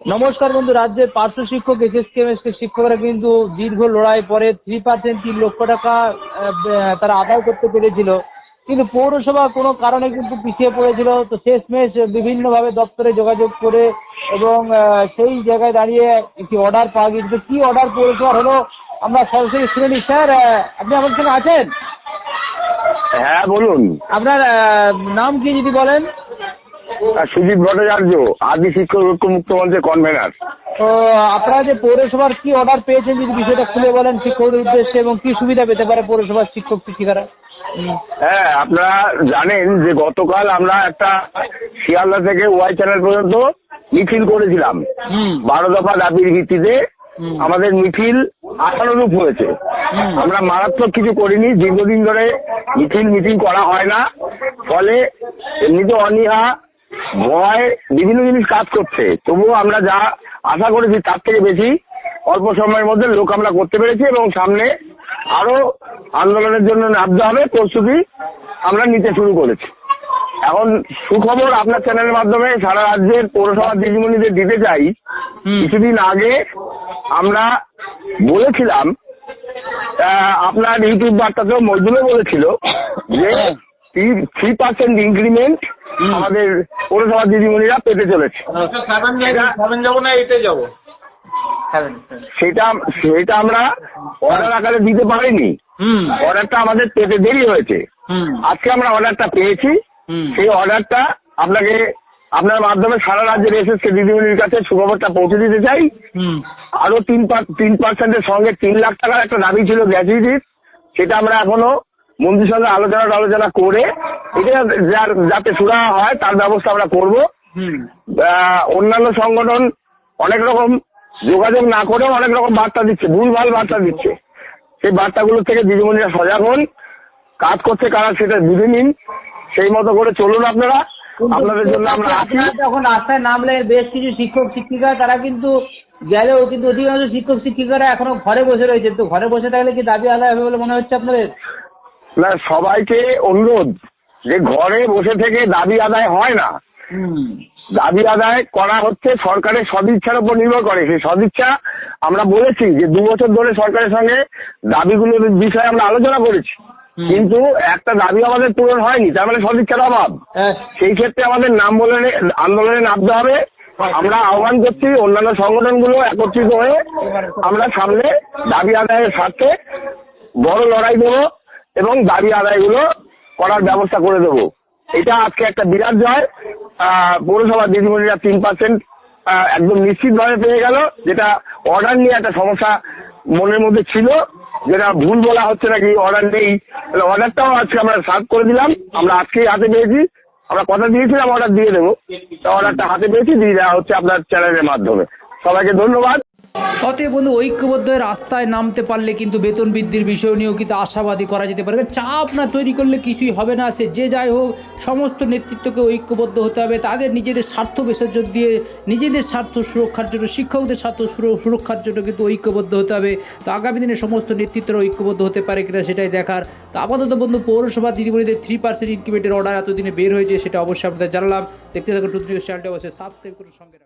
নমস্কার বন্ধু রাজ্যের পার্শ্ব শিক্ষক এসএসকে শিক্ষকরা কিন্তু দীর্ঘ লড়াই পরে থ্রি পার্সেন্ট তিন লক্ষ টাকা তারা আদায় করতে পেরেছিল। কিন্তু পৌরসভা কোনো কারণে কিন্তু পিছিয়ে পড়েছিল। তো শেষমেশ বিভিন্নভাবে দপ্তরে যোগাযোগ করে এবং সেই জায়গায় দাঁড়িয়ে একটি অর্ডার পাওয়া গিয়েছিল। কি অর্ডার পৌরসভার হলো? আমরা সরাসরি শুনে নিই। স্যার আপনি আমার সঙ্গে আছেন? হ্যাঁ বলুন। আপনার নাম কি যদি বলেন? সুদীপ ভট্টাচার্য আদি শিক্ষক ঐক্য মুক্ত মঞ্চের কনভেনার আপনারা যে পৌরসভার কি অর্ডার পেয়েছেন যদি বিষয়টা খুলে বলেন শিক্ষকদের উদ্দেশ্যে এবং কি সুবিধা পেতে পারে পৌরসভার শিক্ষক শিক্ষিকারা? হ্যাঁ আপনারা জানেন যে গতকাল আমরা একটা শিয়ালদা থেকে ওয়াই চ্যানেল পর্যন্ত মিছিল করেছিলাম। বারো দফা দাবির ভিত্তিতে। আমাদের মিছিল আশানুরূপ হয়েছে। আমরা মারাত্মক কিছু করিনি দীর্ঘদিন ধরে মিছিল মিটিং করা হয় না। ফলে এমনিতে অনীহা ভয় বিভিন্ন জিনিস কাজ করছে। তবুও আমরা যা আশা করেছি তার থেকে বেশি অল্প সময়ের মধ্যে লোক আমরা করতে পেরেছি এবং সামনে আরও আন্দোলনের জন্য নামতে হবে প্রস্তুতি আমরা নিতে শুরু করেছি। এখন সুখবর আপনার চ্যানেলের মাধ্যমে সারা রাজ্যের পৌরসভা দিদিমণিদের দিতে চাই। কিছুদিন আগে আমরা বলেছিলাম আপনার ইউটিউব বার্তাতেও মজদুরও বলেছিল যে থ্রি পার্সেন্ট ইনক্রিমেন্ট। আমাদের পৌরসভা দিদিমণিরা পেতে চলেছে। সেটা সেটা আমরা অর্ডার আকারে দিতে পারিনি। অর্ডারটা আমাদের পেতে দেরি হয়েছে। আজকে আমরা অর্ডারটা পেয়েছি। সেই অর্ডারটা আপনাকে আপনার মাধ্যমে সারা রাজ্যের এসএসকে দিদিমণির কাছে সুখবরটা পৌঁছে দিতে চাই। হুম। আরও তিন পার- তিন পার্সেন্টের সঙ্গে তিন লাখ টাকার একটা দাবি ছিল গ্র্যাচুইটির সেটা আমরা এখনও মন্ত্রীর সঙ্গে আলোচনা আলোচনা করে এটা যার- যাতে সুরা হয় তার ব্যবস্থা আমরা করব। অন্যান্য সংগঠন অনেক রকম যোগাযোগ না করেও অনেক রকম বার্তা দিচ্ছে ভুলভাল বার্তা দিচ্ছে। সেই বার্তাগুলো থেকে দিদিমণিরা সজাগ হন। কাজ করছে কারা সেটা বুঝে নিন। সেই মতো করে চলুন আপনারা। আপনাদের জন্য আমরা আছি। যখন রাস্তায় নামলে বেশ কিছু শিক্ষক শিক্ষিকা তারা কিন্তু গেলেও কিন্তু অধিকাংশ শিক্ষক শিক্ষিকারা এখনও ঘরে বসে রয়েছে। তো ঘরে বসে থাকলে কি দাবি আদায় হবে বলে মনে হচ্ছে আপনাদের? না সবাইকে অনুরোধ যে ঘরে বসে থেকে দাবি আদায় হয় না। দাবি আদায় করা হচ্ছে সরকারের সদিচ্ছার উপর নির্ভর করে। সেই সদিচ্ছা আমরা বলেছি যে দু বছর ধরে সরকারের সঙ্গে দাবিগুলোর বিষয়ে আমরা আলোচনা করেছি। কিন্তু একটা দাবি আমাদের পূরণ হয়নি তার মানে সদিচ্ছার অভাব। হ্যাঁ, সেই ক্ষেত্রে আমাদের নাম বলে আন্দোলনে নামতে হবে। আমরা আহ্বান করছি অন্যান্য সংগঠনগুলো একত্রিত হয়ে আমরা সামনে দাবি আদায়ের স্বার্থে বড় লড়াই দেব এবং দাবি আদায়গুলো করার ব্যবস্থা করে দেবো। এটা আজকে একটা বিরাট জয়। পৌরসভা দিদিমণিরা তিন পার্সেন্ট একদম নিশ্চিতভাবে পেয়ে গেল। যেটা অর্ডার নিয়ে একটা সমস্যা মনের মধ্যে ছিল। যেটা ভুল বলা হচ্ছে নাকি অর্ডার নেই। অর্ডারটাও আজকে আমরা সার্ভ করে দিলাম। আমরা আজকেই হাতে পেয়েছি। আমরা কথা দিয়েছিলাম অর্ডার দিয়ে দেবো। তা অর্ডারটা হাতে পেয়েছি, দিয়ে দেওয়া হচ্ছে আপনার চ্যানেলের মাধ্যমে। সবাইকে ধন্যবাদ। অতএব বন্ধু, ঐক্যবদ্ধ রাস্তায় নামতে পারলে কিন্তু বেতন বৃদ্ধির বিষয় নিয়েও কিন্তু আশাবাদী করা যেতে পারে। চাপ না তৈরি করলে কিছুই হবে না। সে যে যাই হোক, সমস্ত নেতৃত্বকে ঐক্যবদ্ধ হতে হবে। তাদের নিজেদের স্বার্থ বিসর্জন দিয়ে নিজেদের স্বার্থ সুরক্ষার জন্য, শিক্ষকদের স্বার্থ সুরক্ষার জন্য কিন্তু ঐক্যবদ্ধ হতে হবে। তো আগামী দিনে সমস্ত নেতৃত্বরা ঐক্যবদ্ধ হতে পারে কিনা সেটাই দেখার। তো আপাতত বন্ধু, পৌরসভা দিদিমণিদের থ্রি পার্সেন্ট ইনকিউবেটের অর্ডার এতদিনে বের হয়েছে, সেটা অবশ্যই আপনাদের জানালাম। দেখতে থাকুন টু নিউজ চ্যানেলটা, অবশ্যই সাবস্ক্রাইব করে সঙ্গে